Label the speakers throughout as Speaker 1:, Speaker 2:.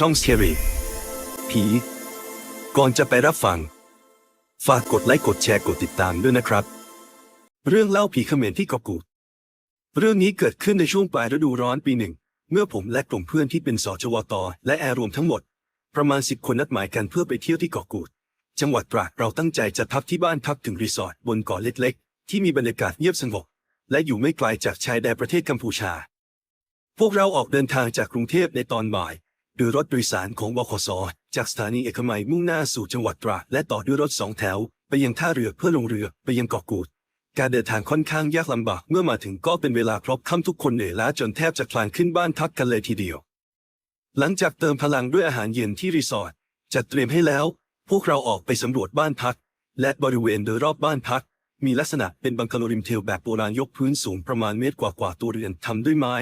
Speaker 1: ช่องเชียรีผี ก่อนจะไปรับฟัง ฝากกดไลค์กดแชร์กดติดตามด้วยนะครับ เรื่องเล่าผีเขมรที่เกาะกูด เรื่องนี้เกิดขึ้นในช่วงปลายฤดูร้อนปีหนึ่ง เมื่อผมและกลุ่มเพื่อนที่เป็นสจวต และแอร์รวมทั้งหมด ประมาณสิบคนนัดหมายกันเพื่อไปเที่ยวที่เกาะกูด จังหวัดตราดเราตั้งใจจะพักที่บ้านพักถึงรีสอร์ทบนเกาะเล็กๆ ที่มีบรรยากาศเงียบสงบและอยู่ไม่ไกลจากชายแดนประเทศกัมพูชา พวกเราออกเดินทางจากกรุงเทพในตอนบ่าย โดยรถโดยสารของบขสจากสถานีเอกมัยมุ่งหน้าสู่จังหวัดตราดและต่อด้วยรถสองแถว ไปยังท่าเรือเพื่อลงเรือไปยังเกาะกูด การเดินทางค่อนข้างยากลำบากเมื่อมาถึงก็เป็นเวลาครบค่ำทุกคนเหนื่อยล้าจนแทบจะคลานขึ้นบ้านพักกันเลยทีเดียว หลังจากเติมพลังด้วยอาหารเย็นที่รีสอร์ทจัดเตรียมให้แล้ว พวกเราออกไปสำรวจบ้านพัก และบริเวณโดยรอบบ้านพัก มีลักษณะเป็นบังกะโลริมเทลแบบโบราณยกพื้นสูงประมาณเมตรกว่าๆตัวเรือนทำด้วยไม้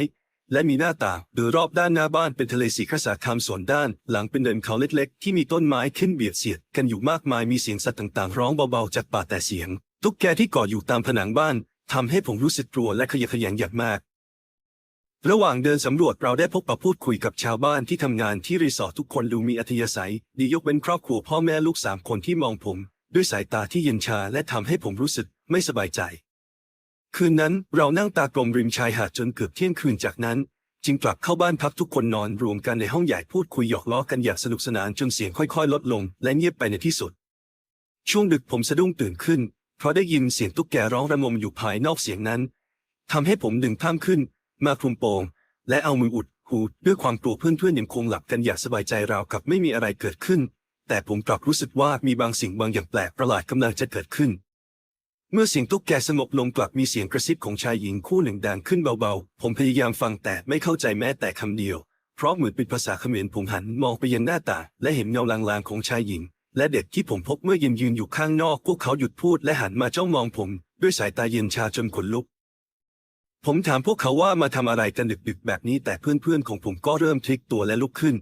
Speaker 1: และมีหน้าต่างโดยรอบด้านหน้าบ้านเป็นทะเลสีคราคามส่วนด้าน หลังเป็นเดินเขาเล็กๆ ที่มีต้นไม้ขึ้นเบียดเสียดกันอยู่มากมายมีเสียงสัตว์ต่างๆ ร้องเบาๆจากป่าแต่เสียง ตุ๊กแกที่เกาะอยู่ตามผนังบ้านทำให้ผมรู้สึกกลัวและขยะแขยงอย่างมาก ระหว่างเดินสำรวจเราได้พบปะพูดคุยกับชาวบ้านที่ทำงานที่รีสอร์ททุกคนดูมีอัธยาศัย ดียกเว้นครอบครัวพ่อแม่ลูกสามคนที่มองผม ด้วยสายตาที่เย็นชาและทำให้ผมรู้สึกไม่สบายใจ คืนนั้นเรานั่งตากลมริมชายหาดจนเกือบเที่ยงคืนจากนั้น จึงกลับเข้าบ้านพักทุกคนนอนรวมกันในห้องใหญ่พูดคุยหยอกล้อกันอย่างสนุกสนานจนเสียงค่อยๆ ลดลง และเงียบไปในที่สุด ช่วงดึกผมสะดุ้งตื่นขึ้น เพราะได้ยินเสียงตุ๊กแกร้องระงมอยู่ภายนอกเสียงนั้นทำให้ผมดึงผ้ามขึ้น มาคลุมโปง และเอามืออุดหูด้วยความกลัวเพื่อนๆยังคงหลับกันอย่างสบายใจราวกับไม่มีอะไรเกิดขึ้น แต่ผมกลับรู้สึกว่ามีบางสิ่งบางอย่างแปลกประหลาดกำลังจะเกิดขึ้น เมื่อเสียงตุ๊กแกสงบลงกลับมีเสียงกระซิบของชายหญิงคู่หนึ่งดังขึ้นเบาๆ ผมพยายามฟังแต่ไม่เข้าใจแม้แต่คำเดียว เพราะเหมือนเป็นภาษาเขมรผมหันมองไปยังหน้าต่างและเห็นเงาลางๆของชายหญิง และเด็กที่ผมพบเมื่อยืนยืนอยู่ข้างนอก พวกเขาหยุดพูดและหันมาจ้องมองผม ด้วยสายตาเย็นชาจนขนลุก ผมถามพวกเขาว่ามาทำอะไรกันดึกๆแบบนี้แต่เพื่อนๆของผมก็เริ่มพลิกตัวและลุกขึ้น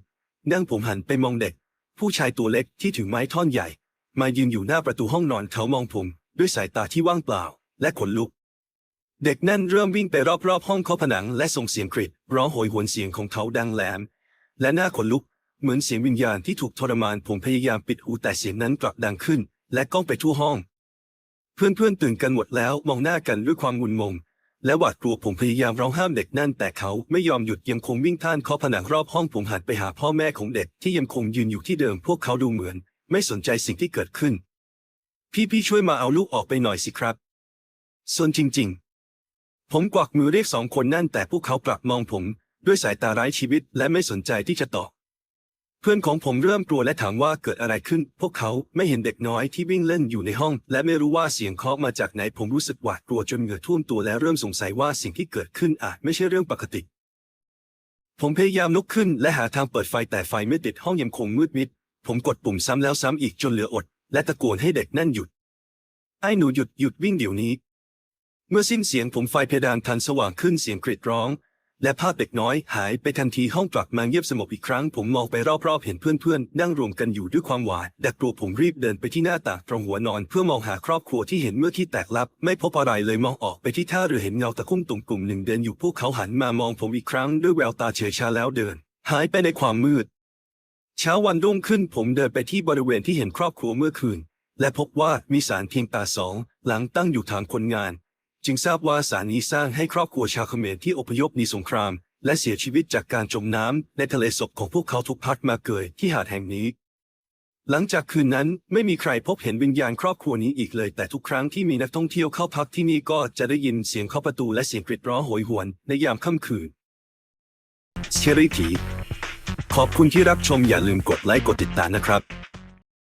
Speaker 1: นั่งผมหันไปมองเด็ก ผู้ชายตัวเล็กที่ถือไม้ท่อนใหญ่ มายืนอยู่หน้าประตูห้องนอนเขามองผม ด้วยสายตาที่ว่างเปล่า และขนลุก เด็กนั่นเริ่มวิ่งไปรอบๆห้องเคาะผนังและส่งเสียงกรีดร้องโหยหวนเสียงของเขาดังแหลม และหน้าขนลุก เหมือนเสียงวิญญาณที่ถูกทรมานผมพยายามปิดหูแต่เสียงนั้นกลับดังขึ้น และก้องไปทั่วห้อง เพื่อนๆตื่นกันหมดแล้วมองหน้ากันด้วยความงุนงงและหวาดกลัวผมพยายามร้องห้ามเด็กนั่นแต่เขาไม่ยอมหยุดยังคงวิ่งท่านเคาะผนังรอบห้องผมหันไปหาพ่อแม่ของเด็กที่ยังคงยืนอยู่ที่เดิมพวกเขาดูเหมือน ไม่สนใจสิ่งที่เกิดขึ้น พี่ๆช่วยมาเอาลูกออกไปหน่อยสิครับส่วนจริง ๆ ผมกวักมือเรียกสองคนนั่นแต่พวกเขากลับมองผมด้วยสายตาไร้ชีวิตและไม่สนใจที่จะตอบเพื่อนของผมเริ่มกลัวและถามว่าเกิดอะไรขึ้น พวกเขาไม่เห็นเด็กน้อยที่วิ่งเล่นอยู่ในห้อง และไม่รู้ว่าเสียงเคาะมาจากไหนผมรู้สึกหวาดกลัวจนเหงื่อท่วมตัวและเริ่มสงสัยว่าสิ่งที่เกิดขึ้นอาจไม่ใช่เรื่องปกติ ผมพยายามลุกขึ้นและหาทางเปิดไฟแต่ไฟไม่ติดห้องยังคงมืดมิด ผมกดปุ่มซ้ำแล้วซ้ำอีกจนเหลืออด และตะโกนให้เด็กนั่นหยุด ไอ้หนูหยุดหยุดวิ่งเดี๋ยวนี้ เมื่อสิ้นเสียงผมไฟเพดานทันสว่างขึ้นเสียงกรีดร้อง และภาพเด็กน้อยหายไปทันทีห้องกลับมาเงียบสงบอีกครั้ง ผมมองไปรอบๆเห็นเพื่อนๆ นั่งรวมกันอยู่ด้วยความหวาดและกลัวผมรีบเดินไปที่หน้าต่างตรงหัวนอน เพื่อมองหาครอบครัวที่เห็นเมื่อที่แตกลับ ไม่พบอะไรเลยมองออกไปที่ท่าเรือเห็นเงาตะคุ่มตุ่มกลุ่มหนึ่งเดินอยู่พวกเขาหันมามองผมอีกครั้งด้วยแววตาเฉยชาแล้วเดิน หายไปในความมืด เช้าวันรุ่งขึ้นผมเดินไปที่บริเวณที่เห็นครอบครัวเมื่อคืน และพบว่ามีศาลเพียงตาสองหลังตั้งอยู่ทางคนงาน จึงทราบว่าศาลนี้สร้างให้ครอบครัวชาวเขมรที่อพยพหนีสงคราม และเสียชีวิตจากการจมน้ำในทะเลศพของพวกเขาทุกพัดมาเกยที่หาดแห่งนี้ หลังจากคืนนั้นไม่มีใครพบเห็นวิญญาณครอบครัวนี้อีกเลย แต่ทุกครั้งที่มีนักท่องเที่ยวเข้าพักที่นี่ก็จะได้ยินเสียงเคาะประตูและเสียงกรีดร้องโหยหวนในยามค่ำคืนเชอรี่ผี ขอบคุณที่รับชมอย่าลืมกดไลค์กดติดตามนะครับ